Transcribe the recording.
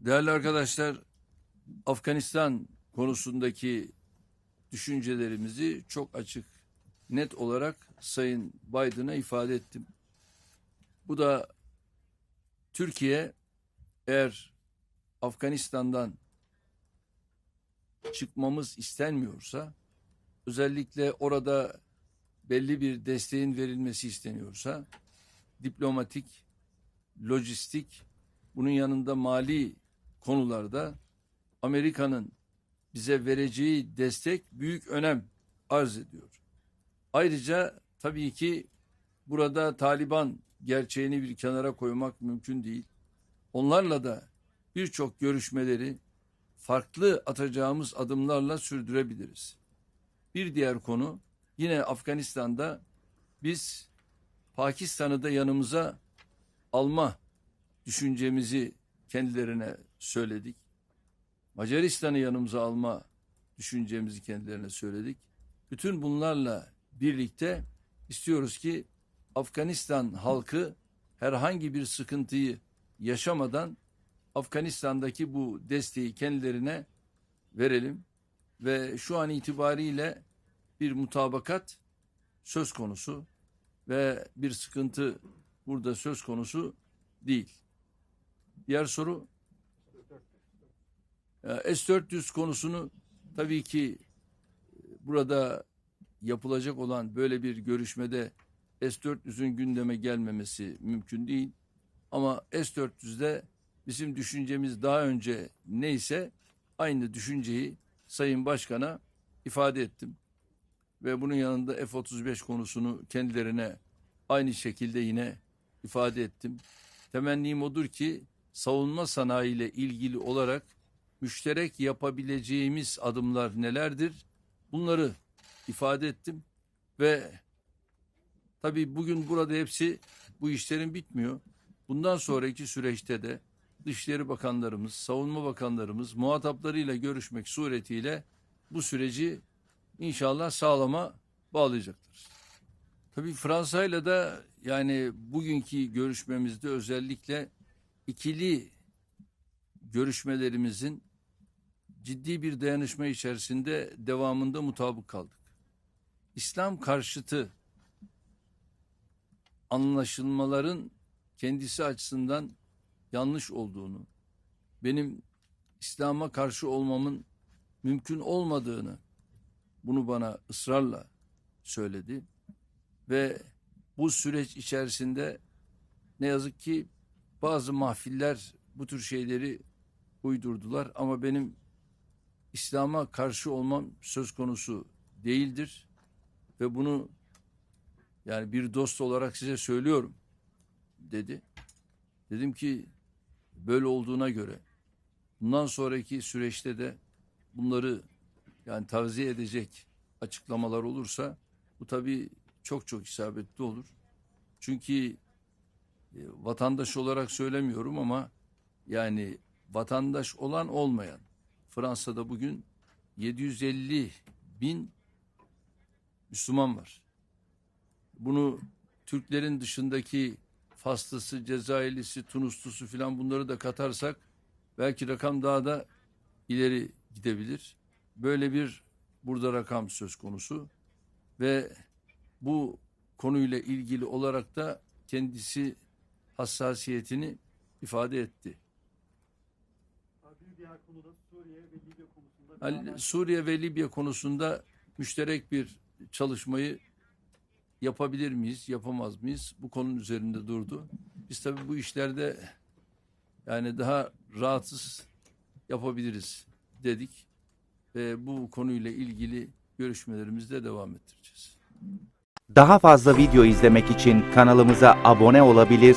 Değerli arkadaşlar, Afganistan konusundaki düşüncelerimizi çok açık, net olarak Sayın Biden'a ifade ettim. Bu da Türkiye eğer Afganistan'dan çıkmamız istenmiyorsa, özellikle orada belli bir desteğin verilmesi isteniyorsa, diplomatik, lojistik, bunun yanında mali konularda Amerika'nın bize vereceği destek büyük önem arz ediyor. Ayrıca tabii ki burada Taliban gerçeğini bir kenara koymak mümkün değil. Onlarla da birçok görüşmeleri farklı atacağımız adımlarla sürdürebiliriz. Bir diğer konu yine Afganistan'da biz Pakistan'ı da yanımıza alma düşüncemizi kendilerine söyledik. Macaristan'ı yanımıza alma düşüncemizi kendilerine söyledik. Bütün bunlarla birlikte istiyoruz ki Afganistan halkı herhangi bir sıkıntıyı yaşamadan Afganistan'daki bu desteği kendilerine verelim ve şu an itibariyle bir mutabakat söz konusu ve bir sıkıntı burada söz konusu değil. Diğer soru Ya, S-400 konusunu tabii ki e, burada yapılacak olan böyle bir görüşmede S-400'ün gündeme gelmemesi mümkün değil. Ama S-400'de bizim düşüncemiz daha önce neyse aynı düşünceyi Sayın Başkan'a ifade ettim. Ve bunun yanında F-35 konusunu kendilerine aynı şekilde yine ifade ettim. Temennim odur ki savunma sanayi ile ilgili olarak müşterek yapabileceğimiz adımlar nelerdir? Bunları ifade ettim ve tabii bugün burada hepsi bu işlerin bitmiyor. Bundan sonraki süreçte de Dışişleri Bakanlarımız, Savunma Bakanlarımız muhataplarıyla görüşmek suretiyle bu süreci inşallah sağlama bağlayacaktır. Tabii Fransa ile de yani bugünkü görüşmemizde özellikle ikili görüşmelerimizin ciddi bir dayanışma içerisinde devamında mutabık kaldık. İslam karşıtı anlaşılmaların kendisi açısından yanlış olduğunu, benim İslam'a karşı olmamın mümkün olmadığını bunu bana ısrarla söyledi ve bu süreç içerisinde ne yazık ki bazı mahfiller bu tür şeyleri uydurdular ama benim İslam'a karşı olmam söz konusu değildir ve bunu yani bir dost olarak size söylüyorum dedi. Dedim ki böyle olduğuna göre bundan sonraki süreçte de bunları yani tavsiye edecek açıklamalar olursa bu tabii çok çok isabetli olur. Çünkü vatandaş olarak söylemiyorum ama yani vatandaş olan olmayan Fransa'da bugün 750 bin Müslüman var. Bunu Türklerin dışındaki Faslısı, Cezayirlisi, Tunuslusu filan bunları da katarsak belki rakam daha da ileri gidebilir. Böyle bir burada rakam söz konusu ve bu konuyla ilgili olarak da kendisi hassasiyetini ifade etti. Suriye ve Libya konusunda Suriye ve Libya konusunda müşterek bir çalışmayı yapabilir miyiz, yapamaz mıyız? Bu konunun üzerinde durdu. Biz tabii bu işlerde yani daha rahatsız yapabiliriz dedik ve bu konuyla ilgili görüşmelerimizi de devam ettireceğiz. Daha fazla video izlemek için kanalımıza abone olabilir,